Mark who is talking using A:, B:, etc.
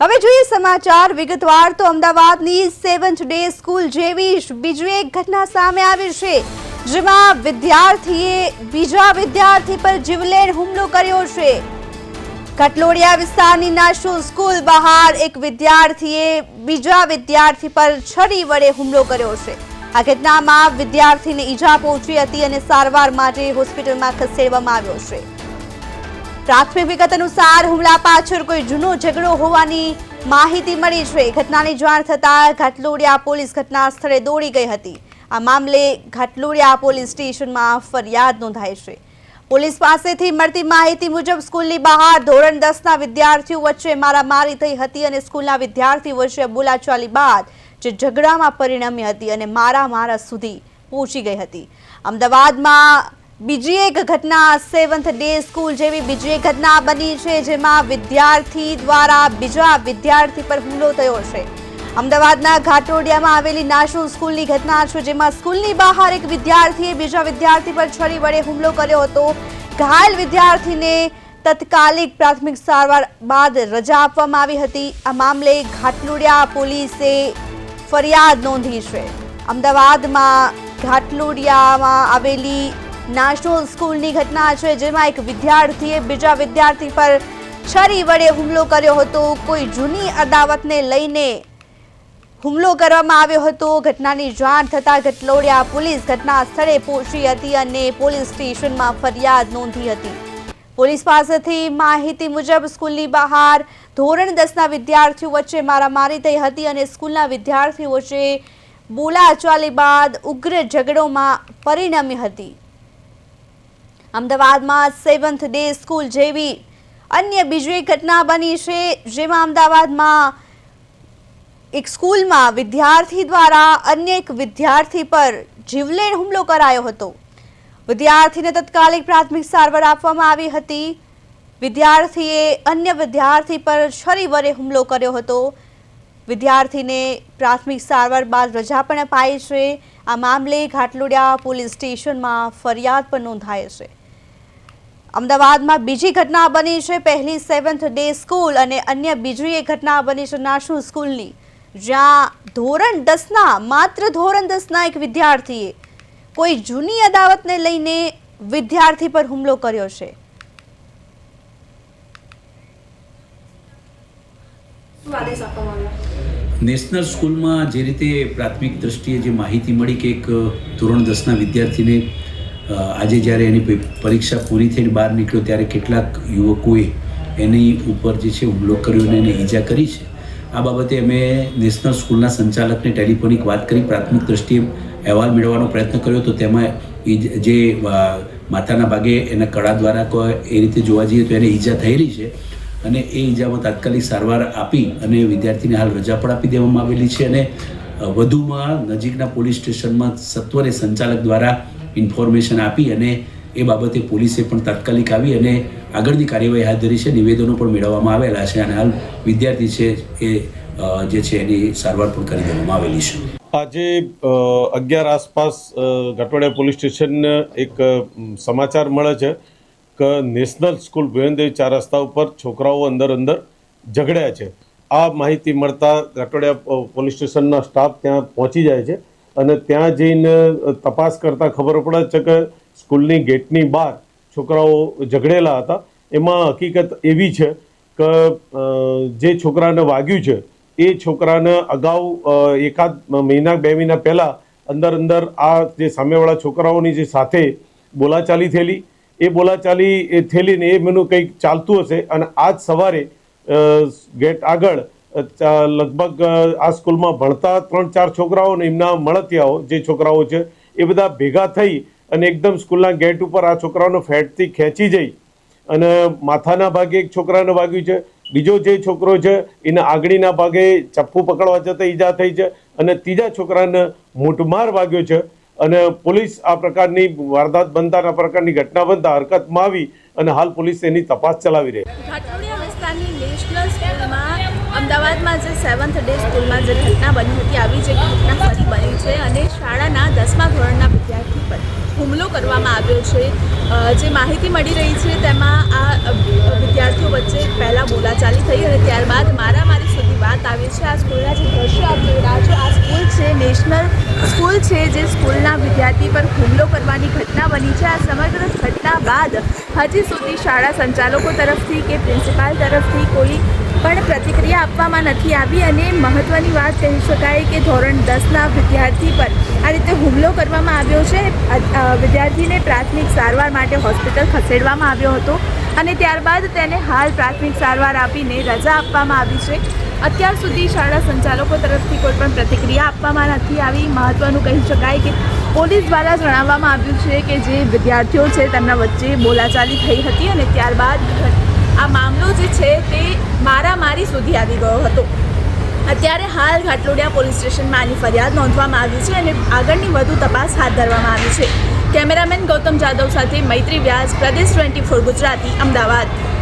A: હવે જોઈએ સમાચાર. વિગતવાર તો અમદાવાદની સેવન્થ ડે સ્કૂલ જેવી બીજી એક ઘટના સામે આવી છે, જેમાં વિદ્યાર્થીએ બીજા વિદ્યાર્થી પર જીવલેણ હુમલો કર્યો છે. કટલોડિયા વિસ્તારની નાશો સ્કૂલ બહાર એક વિદ્યાર્થીએ બીજા વિદ્યાર્થી પર છરી વડે હુમલો કર્યો છે. આ ઘટનામાં વિદ્યાર્થીને ઈજા પહોંચી હતી અને સારવાર માટે હોસ્પિટલમાં ખસેડવામાં આવ્યો છે. પ્રાથમિક વિગત અનુસાર હુમલા પાછળ કોઈ જૂનો ઝઘડો હોવાની માહિતી મળી છે. ઘટનાની જાણ થતાં ઘાટલોડિયા પોલીસ ઘટના સ્થળે દોડી ગઈ હતી. આ મામલે ઘાટલોડિયા પોલીસ સ્ટેશનમાં ફરિયાદ નોંધાઈ છે. પોલીસ પાસેથી મળતી માહિતી મુજબ સ્કૂલની બહાર ધોરણ દસના વિદ્યાર્થીઓ વચ્ચે મારામારી થઈ હતી અને સ્કૂલના વિદ્યાર્થીઓ વચ્ચે બોલાચાલી બાદ જે ઝઘડામાં પરિણમી હતી અને મારા મારા સુધી પહોંચી ગઈ હતી. અમદાવાદમાં બીજી એક ઘટના સેવન્થ ડે સ્કૂલ જેવી બીજી એક ઘટના બની છે જેમાં વિદ્યાર્થી દ્વારા બીજા વિદ્યાર્થી પર હુમલો થયો છે. અમદાવાદના ઘાટોડિયામાં આવેલી નાશુ સ્કૂલની ઘટના છે જેમાં સ્કૂલની બહાર એક વિદ્યાર્થીએ બીજા વિદ્યાર્થી પર છરી વડે હુમલો કર્યો હતો. ઘાયલ વિદ્યાર્થીને તત્કાલિક પ્રાથમિક સારવાર બાદ રજા આપવામાં આવી હતી. આ મામલે ઘાટલોડિયા પોલીસે ફરિયાદ નોંધી છે. અમદાવાદમાં ઘાટલોડિયામાં આવેલી નેશનલ સ્કૂલની ઘટના છે, જેમાં એક વિદ્યાર્થીએ બીજા વિદ્યાર્થી પર છરી વડે હુમલો કર્યો હતો. કોઈ જૂની અદાવતને લઈને હુમલો કરવામાં આવ્યો હતો. ઘટનાની જાણ થતાં ઘટલોડિયા પોલીસ ઘટના સ્થળે પહોંચી હતી અને પોલીસ સ્ટેશનમાં ફરિયાદ નોંધી હતી. પોલીસ પાસેથી માહિતી મુજબ સ્કૂલની બહાર ધોરણ દસના વિદ્યાર્થીઓ વચ્ચે મારામારી થઈ હતી અને સ્કૂલના વિદ્યાર્થીઓ વચ્ચે બોલાચાલી બાદ ઉગ્ર ઝઘડોમાં પરિણમી હતી. અમદાવાદમાં સેવન્થ ડે સ્કૂલ જેવી અન્ય બીજી ઘટના બની છે, જેમાં અમદાવાદમાં એક સ્કૂલમાં વિદ્યાર્થી દ્વારા અન્ય એક વિદ્યાર્થી પર જીવલેણ હુમલો કરાયો હતો. વિદ્યાર્થીને તત્કાલિક પ્રાથમિક સારવાર આપવામાં આવી હતી. વિદ્યાર્થીએ અન્ય વિદ્યાર્થી પર છરી વરે હુમલો કર્યો હતો. વિદ્યાર્થીને પ્રાથમિક સારવાર બાદ રજા પણ અપાઈ છે. આ મામલે ઘાટલોડિયા પોલીસ સ્ટેશનમાં ફરિયાદ પણ નોંધાય છે. અમદાવાદમાં બીજી ઘટના બની છે. પહેલી સેવન્થ ડે સ્કૂલ અને અન્ય બીજી એક ઘટના બની છે નાશુ સ્કૂલની. જ્યાં ધોરણ દસના માત્ર ધોરણ દસના એક વિદ્યાર્થીએ કોઈ જૂની અદાવતને લઈને વિદ્યાર્થી પર હુમલો કર્યો છે.
B: નેશનલ સ્કૂલમાં જે રીતે પ્રાથમિક દ્રષ્ટિએ જે માહિતી મળી કે એક ધોરણ દસના વિદ્યાર્થીને આજે જ્યારે એની પરીક્ષા પૂરી થઈને બહાર નીકળ્યો ત્યારે કેટલાક યુવકોએ એની ઉપર જે છે હુમલો કર્યો અને એને ઈજા કરી છે. આ બાબતે અમે નેશનલ સ્કૂલના સંચાલકને ટેલિફોનિક વાત કરી, પ્રાથમિક દ્રષ્ટિએ અહેવાલ મેળવવાનો પ્રયત્ન કર્યો તો તેમાં જે માથાના ભાગે એના કળા દ્વારા એ રીતે જોવા જઈએ તો એને ઈજા થયેલી છે અને એ ઈજામાં તાત્કાલિક સારવાર આપી અને વિદ્યાર્થીને હાલ રજા પણ આપી દેવામાં આવેલી છે અને વધુમાં નજીકના પોલીસ સ્ટેશનમાં સત્વરે સંચાલક દ્વારા ઇન્ફોર્મેશન આપી અને એ બાબતે પોલીસે પણ તાત્કાલિક આવી અને આગળની કાર્યવાહી હાથ ધરી છે. નિવેદનો પણ મેળવવામાં આવેલા છે અને હાલ વિદ્યાર્થી છે એ જે છે એની સારવાર પણ કરી દેવામાં આવેલી છે.
C: આજે અગિયાર આસપાસ અ, પોલીસ સ્ટેશન એક સમાચાર મળે છે કે નેશનલ સ્કૂલ ભુવનદેવ ચાર રસ્તા ઉપર છોકરાઓ અંદર અંદર ઝઘડ્યા છે. આ માહિતી મળતા ઘાટવાડિયા પોલીસ સ્ટેશનના સ્ટાફ ત્યાં પહોંચી જાય છે. અને ત્યાં જઈને તપાસ કરતાં ખબર પડે છે કે સ્કૂલની ગેટની બહાર છોકરાઓ ઝઘડેલા હતા. એમાં હકીકત એવી છે કે જે છોકરાને વાગ્યું છે, એ છોકરાને અગાઉ એકાદ મહિના, બે મહિના પહેલાં અંદર અંદર આ જે સામેવાળા છોકરાઓની જે સાથે બોલાચાલી થયેલી, એ બોલાચાલી એ થયેલી ને એ મેનું કંઈક ચાલતું હશે અને આજ સવારે ગેટ આગળ લગભગ આ સ્કૂલમાં ભણતા ત્રણ ચાર છોકરાઓ ને એમના મળતિયાઓ, જે છોકરાઓ છે, એ બધા ભેગા થઈ અને એકદમ સ્કૂલના ગેટ ઉપર આ છોકરાઓને ફેટથી ખેંચી જઈ અને માથાના ભાગે એક છોકરાને વાગ્યું છે, બીજો જે છોકરો છે, એને આગળીના ભાગે ચપ્પુ પકડવા જતાં ઈજા થઈ છે અને ત્રીજા છોકરાને મૂઠમાર વાગ્યો છે અને પોલીસ આ પ્રકારની વારદાત બનતા આ પ્રકારની ઘટના બનતા હરકતમાં આવી અને હાલ પોલીસ એની તપાસ ચલાવી રહી છે.
D: અમદાવાદમાં જે સેવન્થ ડે સ્કૂલમાં જે ઘટના બની હતી, આવી જે ઘટના ફરી બની છે અને શાળાના દસમા ધોરણના વિદ્યાર્થી પર હુમલો કરવામાં આવ્યો છે. જે માહિતી મળી રહી છે, તેમાં આ વિદ્યાર્થીઓ વચ્ચે પહેલાં બોલાચાલી થઈ અને ત્યારબાદ મારામારી સુધી વાત આવી છે. આ સ્કૂલના જે દ્રશ્યો આપ જોઈ રહ્યા છો, આ સ્કૂલ છે, નેશનલ સ્કૂલ છે, જે સ્કૂલના વિદ્યાર્થી પર હુમલો કરવાની ઘટના બની છે. આ સમગ્ર ઘટના બાદ હજી સુધી શાળા સંચાલકો તરફથી કે પ્રિન્સિપાલ તરફથી કોઈ પણ પ્રતિક્રિયા આપવામાં નથી આવી અને મહત્ત્વની વાત કહી શકાય કે ધોરણ દસના વિદ્યાર્થી પર આ રીતે હુમલો કરવામાં આવ્યો છે. વિદ્યાર્થીને પ્રાથમિક સારવાર માટે હોસ્પિટલ ખસેડવામાં આવ્યો હતો અને ત્યારબાદ તેને હાલ પ્રાથમિક સારવાર આપીને રજા આપવામાં આવી છે. અત્યાર સુધી શાળા સંચાલકો તરફથી કોઈ પણ પ્રતિક્રિયા આપવામાં નથી આવી. મહત્ત્વનું કહી શકાય કે પોલીસ દ્વારા જણાવવામાં આવ્યું છે કે જે વિદ્યાર્થીઓ છે તેમના વચ્ચે બોલાચાલી થઈ હતી અને ત્યારબાદ આ મામલો જે છે તે મારામારી સુધી આવી ગયો હતો. અત્યારે હાલ ઘાટલોડિયા પોલીસ સ્ટેશનમાં આની ફરિયાદ નોંધવામાં આવી છે અને આગળની વધુ તપાસ હાથ ધરવામાં આવી છે. કેમેરામેન ગૌતમ જાદવ સાથે મૈત્રી વ્યાસ, પ્રદેશ ટ્વેન્ટી ફોર ગુજરાતી, અમદાવાદ.